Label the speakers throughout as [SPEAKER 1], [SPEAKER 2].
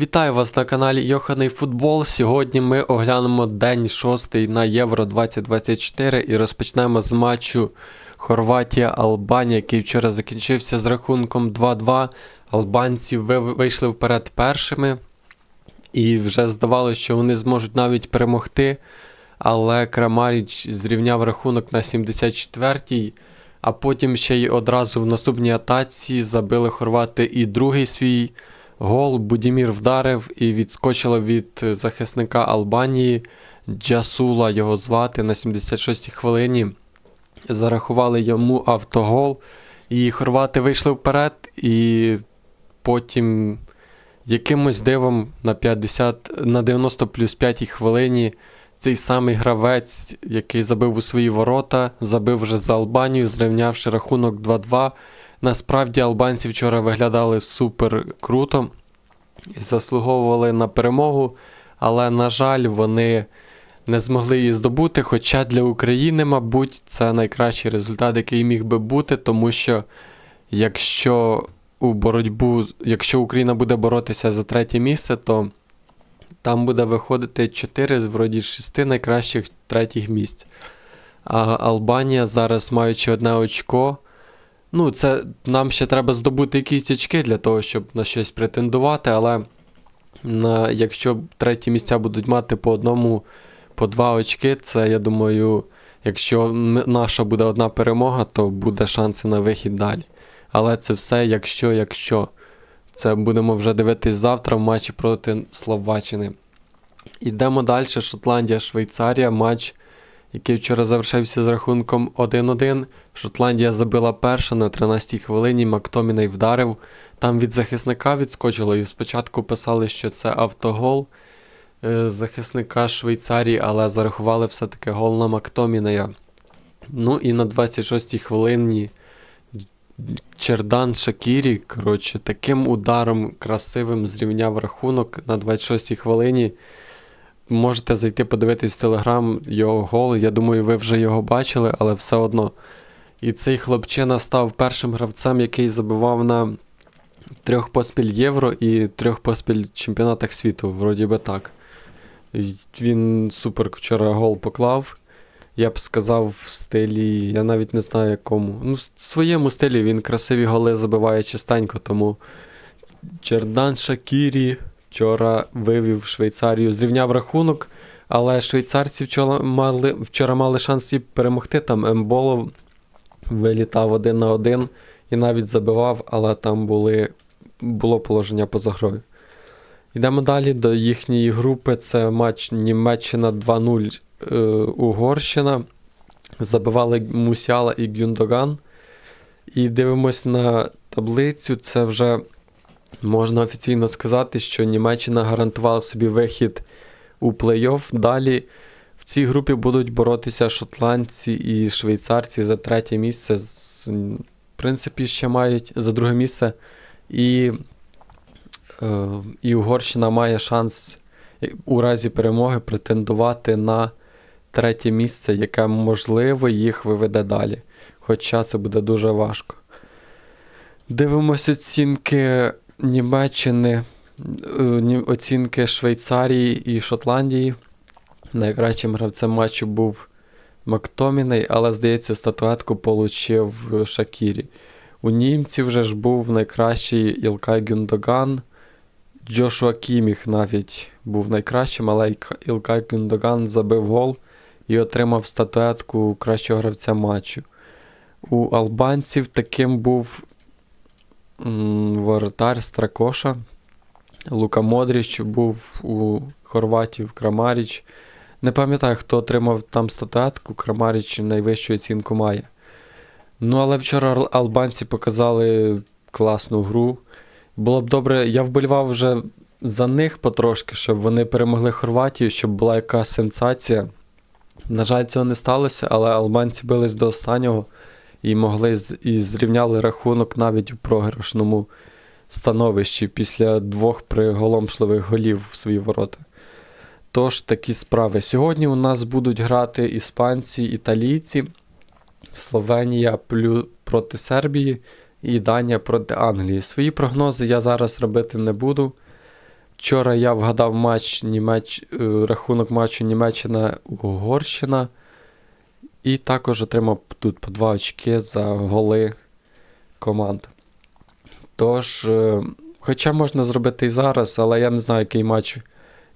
[SPEAKER 1] Вітаю вас на каналі Йоханий Футбол. Сьогодні ми оглянемо день шостий на Євро 2024 і розпочнемо з матчу Хорватія-Албанія, який вчора закінчився з рахунком 2-2. Албанці вийшли вперед першими, і вже здавалося, що вони зможуть навіть перемогти. Але Крамаріч зрівняв рахунок на 74-й, а потім ще й одразу в наступній атаці забили хорвати і другий свій гол. Будімір вдарив і відскочило від захисника Албанії. Джасула його звати на 76-й хвилині. Зарахували йому автогол. І хорвати вийшли вперед, і потім якимось дивом на 50, на 90 плюс 5 хвилині цей самий гравець, який забив у свої ворота, забив вже за Албанію, зрівнявши рахунок 2-2. Насправді албанці вчора виглядали супер круто і заслуговували на перемогу, але, на жаль, вони не змогли її здобути. Хоча для України, мабуть, це найкращий результат, який міг би бути, тому що якщо у боротьбу, якщо Україна буде боротися за третє місце, то там буде виходити 4 з вроді 6 найкращих третіх місць. А Албанія зараз, маючи одне очко, ну, це нам ще треба здобути якісь очки для того, щоб на щось претендувати, але на, якщо треті місця будуть мати по одному, по два очки, це, я думаю, якщо наша буде одна перемога, то буде шанси на вихід далі. Але це все, якщо, якщо. Це будемо вже дивитись завтра в матчі проти Словаччини. Йдемо далі. Шотландія, Швейцарія, матч, який вчора завершився з рахунком 1-1. Шотландія забила перша на 13-й хвилині. Мактоміней вдарив. Там від захисника відскочило, і спочатку писали, що це автогол е, захисника Швейцарії, але зарахували все-таки гол на Мактомінея. Ну і на 26-й хвилині Чердан Шакірі, коротше, таким ударом красивим зрівняв рахунок на 26-й хвилині. Можете зайти подивитись в телеграм його гол. Я думаю, ви вже його бачили, але все одно. І цей хлопчина став першим гравцем, який забивав на трьох поспіль євро і трьох поспіль чемпіонатах світу, вроді би так. Він супер вчора гол поклав. Я б сказав, в стилі, я навіть не знаю якому. Ну, в своєму стилі він красиві голи забиває частенько, тому Чердан Шакірі вчора вивів Швейцарію, зрівняв рахунок, але швейцарці вчора мали, вчора мали шанс і перемогти. Там Емболов вилітав один на один і навіть забивав, але там були, було положення поза грою. Йдемо далі до їхньої групи. Це матч Німеччина 2-0 е, Угорщина. Забивали Мусіала і Гюндоган. І дивимось на таблицю. Це вже можна офіційно сказати, що Німеччина гарантувала собі вихід у плей-офф. Далі в цій групі будуть боротися шотландці і швейцарці за третє місце. В принципі, ще мають за друге місце. І, е, і Угорщина має шанс е, у разі перемоги претендувати на третє місце, яке можливо їх виведе далі. Хоча це буде дуже важко. Дивимося оцінки Німеччини, е, оцінки Швейцарії і Шотландії. Найкращим гравцем матчу був Мактоміней, але, здається, статуетку получив Шакірі. У німців вже ж був найкращий Ілкай Гюндоган. Джошуа Кіміх навіть був найкращим, але Ілка- Ілкай Гюндоган забив гол і отримав статуетку кращого гравця матчу. У албанців таким був воротар Стракоша. Лука Модріч був у Хорватів Крамаріч. Не пам'ятаю, хто отримав там статуетку. Крамаріч найвищу оцінку має. Ну, але вчора албанці показали класну гру. Було б добре, я вболівав вже за них потрошки, щоб вони перемогли Хорватію, щоб була якась сенсація. На жаль, цього не сталося, але албанці бились до останнього і могли і зрівняли рахунок навіть у програшному становищі після двох приголомшливих голів в свої ворота. Тож такі справи. Сьогодні у нас будуть грати іспанці, італійці, Словенія проти Сербії і Данія проти Англії. Свої прогнози я зараз робити не буду. Вчора я вгадав матч Німеч... е, рахунок матчу Німеччина-Угорщина. І також отримав тут по 2 очки за голи команд. Тож, е, хоча можна зробити і зараз, але я не знаю, який матч,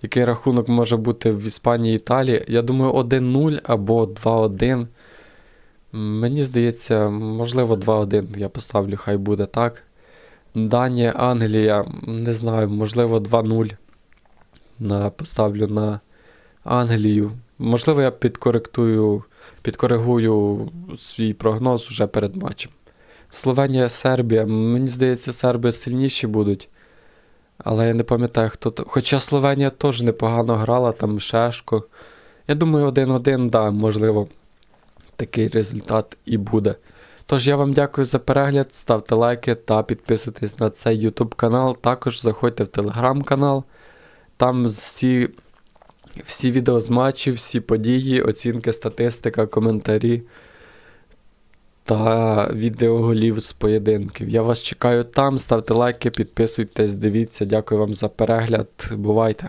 [SPEAKER 1] який рахунок може бути в Іспанії і Італії. Я думаю, 1-0 або 2-1. Мені здається, можливо, 2-1 я поставлю, хай буде так. Данія, Англія, не знаю, можливо, 2-0. На, поставлю на Англію. Можливо, я підкоректую, підкоригую свій прогноз вже перед матчем. Словенія, Сербія. Мені здається, серби сильніші будуть. Але я не пам'ятаю, хто то. Хоча Словенія теж непогано грала, там Шешко. Я думаю, 1-1, да, можливо, такий результат і буде. Тож я вам дякую за перегляд, ставте лайки та підписуйтесь на цей YouTube канал. Також заходьте в телеграм канал. Там всі, всі відео з матчів, всі події, оцінки, статистика, коментарі та відео голів з поєдинків. Я вас чекаю там. Ставте лайки, підписуйтесь, дивіться. Дякую вам за перегляд. Бувайте!